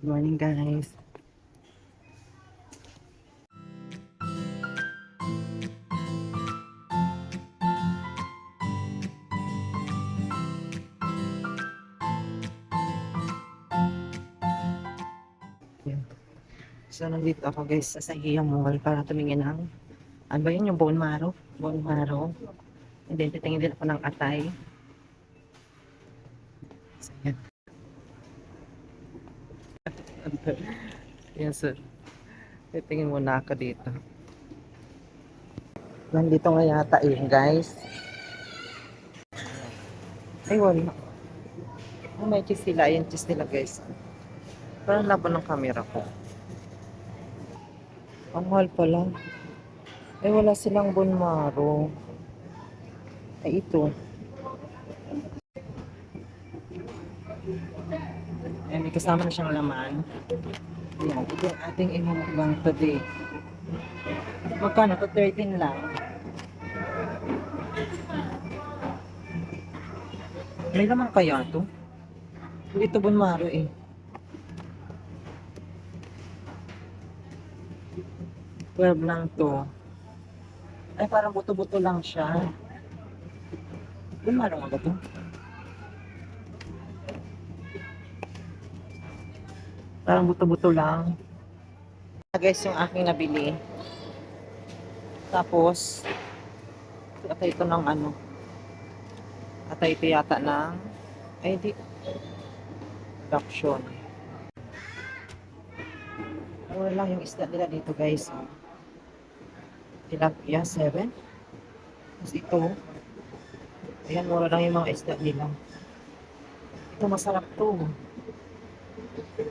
Morning, guys. So, nandito ako guys sa Sahiyang Mall para tumingin ng ano ba yun, yung bone marrow? Bone marrow. And then, titingin din ako ng atay. So, yan. yes, sir. Titingin muna ako dito. Nandito nga yata yun, guys. Ay, wala. Oh, may cheese sila. Ayan, cheese nila, guys. Parang laban ng camera ko. Ang mahal pala. Ay, wala silang bonmaro. Ay, ito. Ay, may kasama na siyang laman. Ayan, ito yung ating imumukbang today. Magkano? To 13 lang. May laman kaya to? Ito bonmaro eh. Twelve lang to. Ay, parang buto-buto lang siya. Bonmaro nga ba to? Parang buto-buto lang. Guys, yung aking nabili. Tapos, ata ito ng ano. Ata ito yata ng, ay di, production. Mura lang yung isda nila dito guys. Tilapia, 7. Tapos ito, ayan, mura lang yung mga isda nila. Ito masarap to.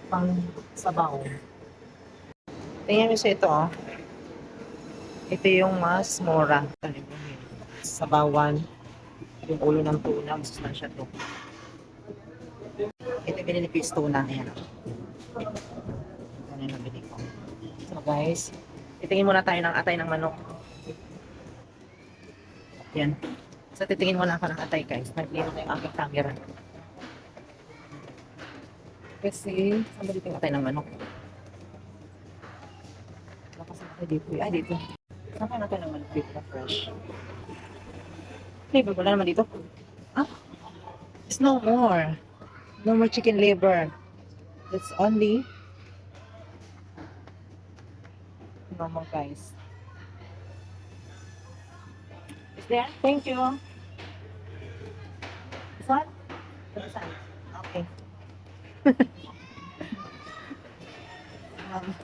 Pang sabaw. Tingnan mo sa ito, oh. Ito yung mas mura. Sabawan. Yung ulo ng tuna. Masustansya to. Ito binili ko yung tuna. Ayan. na yung nabili ko. So guys, titingin muna tayo ng atay ng manok. Yan. So titingin muna ako ng atay guys. Nag-lino na yung aking camera. Kasi, saan ba dito atay ng manok? Wala kasi atay dito. Ay, dito. Saan ka natin ng manok dito na fresh? Liver, wala naman dito. Ah, it's no more. No more chicken liver. It's only normal guys. Is there? Thank you. This one? Okay. um?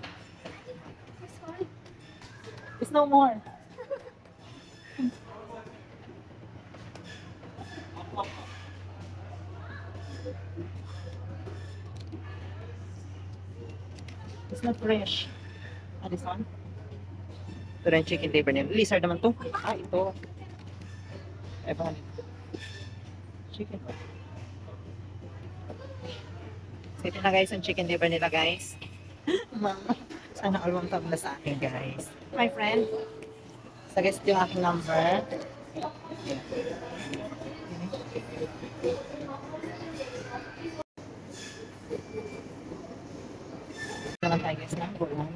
It's no more. It's not fresh. Ah, this one? Ito rin chicken liver niya. Lizard naman to. Ah, ito. Bakit? Chicken. So, ito na guys, ang chicken liver nila guys. Sana all one na sa akin guys. My friend. Guys, ito yung aking number. Naman tayo guys ng gulay.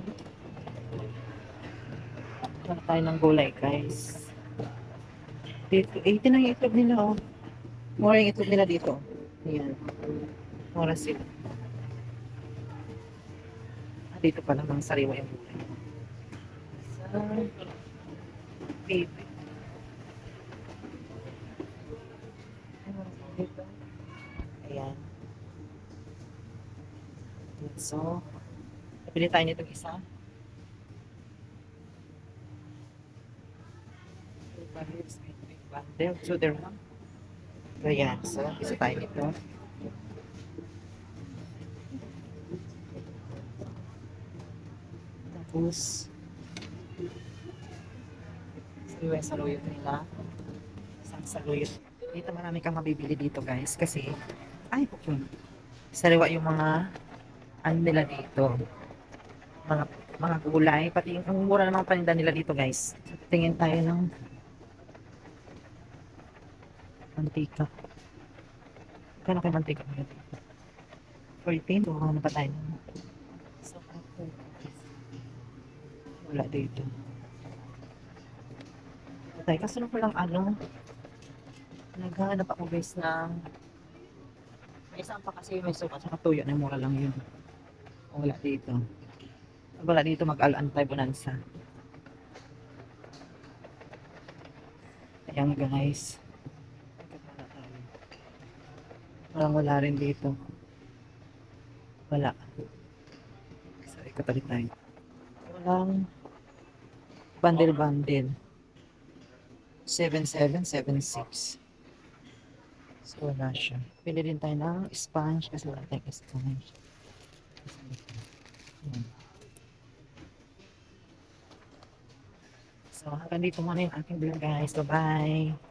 Naman tayo ng gulay guys. Dito, 18 ang itlog nila oh. Mura yung itlog nila dito. Ayan. Mura sila. Dito pa namang sariwa yung gulay. Ano dito? Ayan. So, Napili tayo nitong isa. Bundle, two dirham. So, yan. So, isa tayo nito. Tapos, so, yung saluyot nila. Isang saluyot. Dito marami kang mabibili dito, guys. Kasi, ay, okay. Sariwa yung mga ano nila dito mga mga gulay, pati yung ang mura ng mga nila dito guys. Tingin tayo ng mantika. Kano kay mantika? 14, buka na pa tayo. Wala dito. Patay, kasunod ko lang ano. Naghahanap ako guys ng may isang pa kasi may suka sa tuyo na mura lang yun. Wala dito. Wala dito mag-alantay bonanza. Ayan guys. Walang wala rin dito. Wala. So, ikot ulit tayo. Walang bundle-bundle. 7776. So, wala siya. Pili din tayo ng sponge kasi wala tayong sponge. So, hanggang dito muna yung aking vlog guys. Bye-bye!